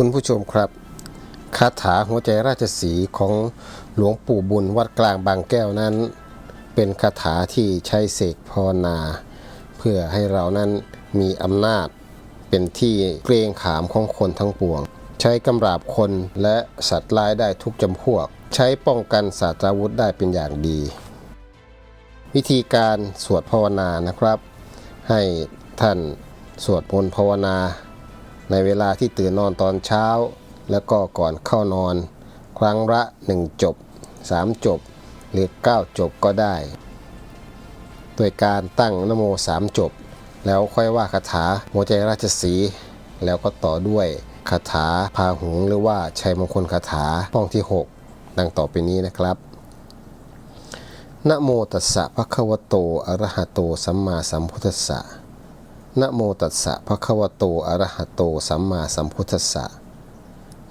คุณผู้ชมครับคาถาหัวใจราชสีของหลวงปู่บุญวัดกลางบางแก้วนั้น เป็นคาถาที่ใช้เสกภาวนา เพื่อให้เรานั้นมีอำนาจ เป็นที่เกรงขามของคนทั้งปวง ใช้กำราบคนและสัตว์ร้ายได้ทุกจำพวก ใช้ป้องกันศาสตราวุธได้เป็นอย่างดี วิธีการสวดภาวนานะครับ ให้ท่านสวดมนต์ภาวนา ในเวลาที่ตื่นนอนตอนเช้า แล้วก็ก่อนเข้านอน ครั้งละ 1 จบ 3 จบ หรือ 9 จบก็ได้ โดยการตั้งนโม 3 จบ แล้วค่อยว่าคาถาหัวใจราชสี แล้วก็ต่อด้วยคาถาพาหุงหรือว่าชัยมงคลคาถาห้องที่ 6 ดังต่อไปนี้นะครับนะโมตัสสะภะคะวะโต อะระหะโต สัมมาสัมพุทธัสสะ นะโมตัสสะภะคะวะโตอะระหะโตสัมมาสัมพุทธัสสะ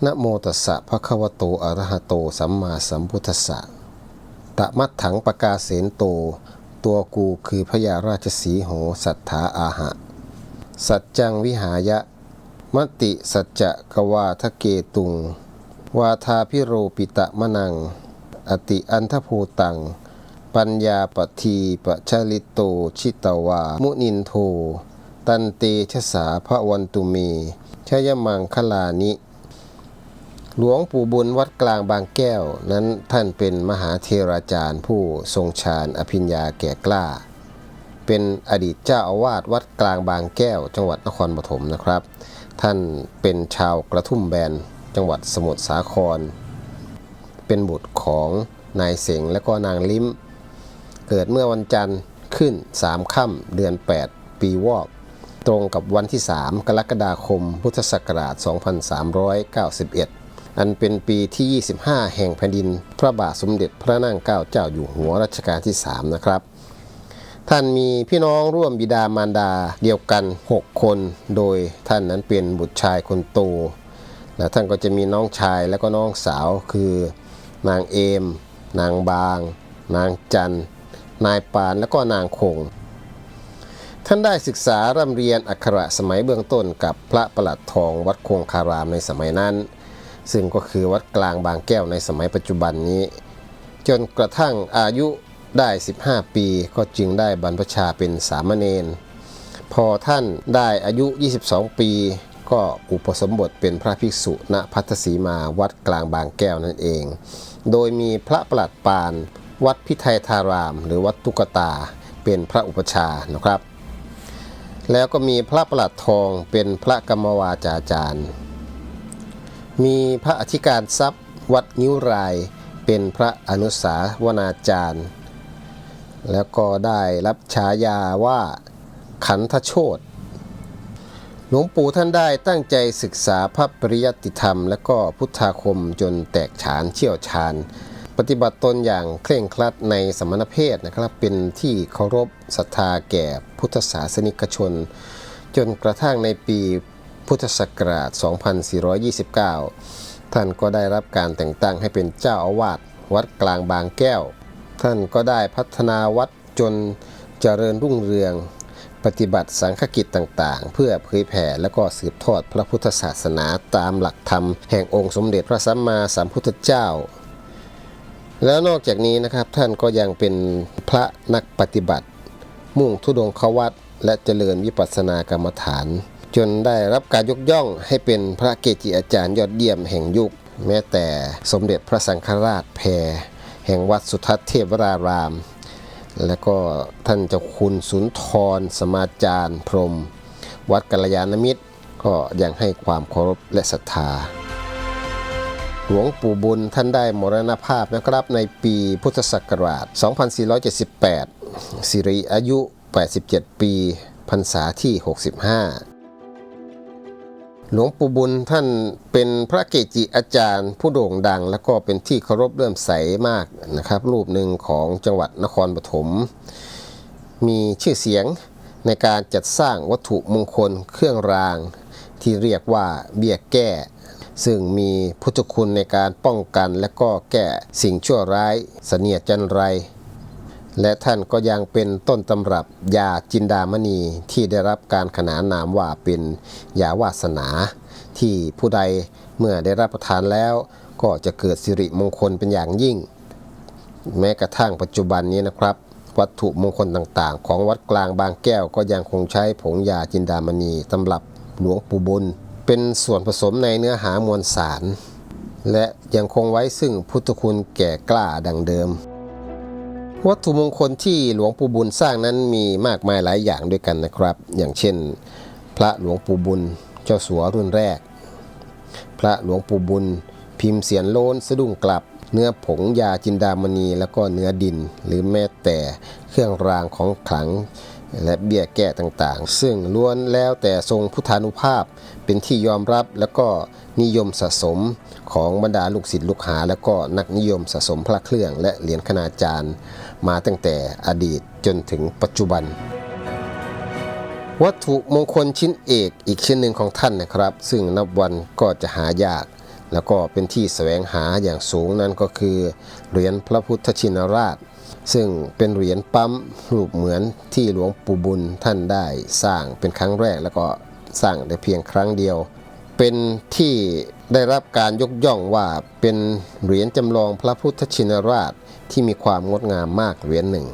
นะโมตัสสะภะคะวะโตอะระหะโตสัมมาสัมพุทธัสสะตะมัดถังปกาเสนโต ตัวกูคือพญาราชสีโหสัทธาอาหะ สัจจังวิหายะ มติสัจจะกวาทะเกตุง วาทาพิโรปิตะมะนัง อติอันทภูตัง ปัญญาปทีปชลิตโตชิตวา มุนินโท ตันเตชะสาพระวันตุเมชยมังคลานิ หลวงปู่บุญวัดกลางบางแก้วนั้นท่านเป็นมหาเทราจารย์ผู้ทรงฌานอภิญญาแก่กล้า เป็นอดีตเจ้าอาวาสวัดกลางบางแก้ว จังหวัดนครปฐมนะครับ ท่านเป็นชาวกระทุ่มแบนจังหวัดสมุทรสาคร เป็นบุตรของนายเสงและก็นางลิ้ม เกิดเมื่อวันจันทร์ขึ้น3ค่ำเดือน 8 ปีวอก ตรงกับวันที่ 3 กรกฎาคม พุทธศักราช 2391 อันเป็นปีที่ 25 แห่งแผ่นดิน พระบาทสมเด็จพระนั่งเกล้าเจ้าอยู่หัวรัชกาลที่ 3 นะครับ ท่านมีพี่น้องร่วมบิดามารดาเดียวกัน 6 คน โดยท่านนั้นเป็นบุตรชายคนโต และท่านก็จะมีน้องชายและก็น้องสาวคือ นางเอม นางบาง นางจัน นายปานและก็นางคง ท่านได้ศึกษาร่ำเรียนอักขระสมัยเบื้องต้นกับพระประหลัดทองวัดคงคารามในสมัยนั้น ซึ่งก็คือวัดกลางบางแก้วในสมัยปัจจุบันนี้ จนกระทั่งอายุได้ 15 ปีก็จึงได้บรรพชาเป็นสามเณรพอท่านได้อายุ 22 ปี ก็อุปสมบทเป็นพระภิกษุณพัทสีมาวัดกลางบางแก้วนั่นเอง โดยมีพระประหลัดปาน วัดพิไทยทาราม หรือวัดตุกตาเป็นพระอุปชานะครับ แล้วก็มีพระประหลัดทองเป็นพระกรรมวาจาจารย์ มีพระอธิการทรัพย์วัดนิ้วรายเป็นพระอนุสาวนาจารย์ แล้วก็ได้รับฉายาว่าขันธโชตหลวงปู่ท่านได้ตั้งใจศึกษาพระปริยัติธรรม และก็พุทธาคมจนแตกฉานเชี่ยวชาญ ปฏิบัติตนอย่างเคร่งครัดในสมณเพศนะครับ เป็นที่เคารพศรัทธาแก่พุทธศาสนิกชน จนกระทั่งในปีพุทธศักราช 2429 ท่านก็ได้รับการแต่งตั้งให้เป็นเจ้าอาวาสวัดกลางบางแก้ว ท่านก็ได้พัฒนาวัดจนเจริญรุ่งเรือง ปฏิบัติสังฆกิจต่างๆ เพื่อเผยแผ่และก็สืบทอดพระพุทธศาสนาตามหลักธรรมแห่งองค์สมเด็จพระสัมมาสัมพุทธเจ้า แล้วนอกจากนี้นะครับท่านก็ยังเป็นพระนักปฏิบัติ มุ่งทุดงควัตและเจริญวิปัสสนากรรมฐาน จนได้รับการยกย่องให้เป็นพระเกจิอาจารย์ยอดเยี่ยมแห่งยุค แม้แต่สมเด็จพระสังฆราชแพร แห่งวัดสุทัศน์เทพวราราม และก็ท่านเจ้าคุณสุนทร สมาจารย์ พรหมวัดกัลยาณมิตร ก็ยังให้ความเคารพและศรัทธา หลวงปู่บุญท่านได้มรณภาพนะครับในปีพุทธศักราช 2478 สิริอายุ 87 ปีพรรษาที่ 65หลวงปู่บุญท่านเป็นพระเกจิอาจารย์ผู้โด่งดัง และก็เป็นที่เคารพเลื่อมใสมากนะครับ รูปหนึ่งของจังหวัดนครปฐมมีชื่อเสียงในการจัดสร้างวัตถุมงคลเครื่องราง ที่เรียกว่าเบี้ยแก้ ซึ่งมีพุทธคุณในการป้องกันและก็แก้สิ่งชั่วร้ายเสนียดจันไร และท่านก็ยังเป็นต้นตำรับยาจินดามณีที่ได้รับการขนานนามว่าเป็นยาวาสนา ที่ผู้ใดเมื่อได้รับประทานแล้ว ก็จะเกิดสิริมงคลเป็นอย่างยิ่ง แม้กระทั่งปัจจุบันนี้นะครับวัตถุมงคลต่างๆ ของวัดกลางบางแก้วก็ยังคงใช้ผงยาจินดามณีตำรับหลวงปู่บุญ เป็นส่วนผสมในเนื้อหามวลสาร และยังคงไว้ซึ่งพุทธคุณแก่กล้าดังเดิม วัตถุมงคลที่หลวงปู่บุญสร้างนั้นมีมากมายหลายอย่างด้วยกันนะครับ อย่างเช่น พระหลวงปู่บุญเจ้าสัวรุ่นแรก พระหลวงปู่บุญ พิมพ์เสียนโลนสะดุ้งกลับเนื้อผงยาจินดามณีแล้วก็เนื้อดิน หรือแม้แต่เครื่องรางของขลัง และเบี้ยแก้ต่างๆ ซึ่งล้วนแล้วแต่ทรงพุทธานุภาพเป็นที่ยอมรับแล้วก็นิยมสะสมของบรรดาลูกศิษย์ลูกหา แล้วก็นักนิยมสะสมพระเครื่อง และเหรียญคณาจารย์ มาตั้งแต่อดีตจนถึงปัจจุบัน วัตถุมงคลชิ้นเอกอีกชิ้นหนึ่งของท่านนะครับ ซึ่งนับวันก็จะหายาก แล้วก็เป็นที่แสวงหาอย่างสูงนั่นก็คือเหรียญพระพุทธชินราช ซึ่งเป็นเหรียญปั๊มรูปเหมือนที่หลวงปู่บุญท่านได้สร้างเป็นครั้งแรกแล้วก็สร้างได้เพียงครั้งเดียว เป็นที่ได้รับการยกย่องว่าเป็นเหรียญจำลองพระพุทธชินราชที่มีความงดงามมากเหรียญหนึ่ง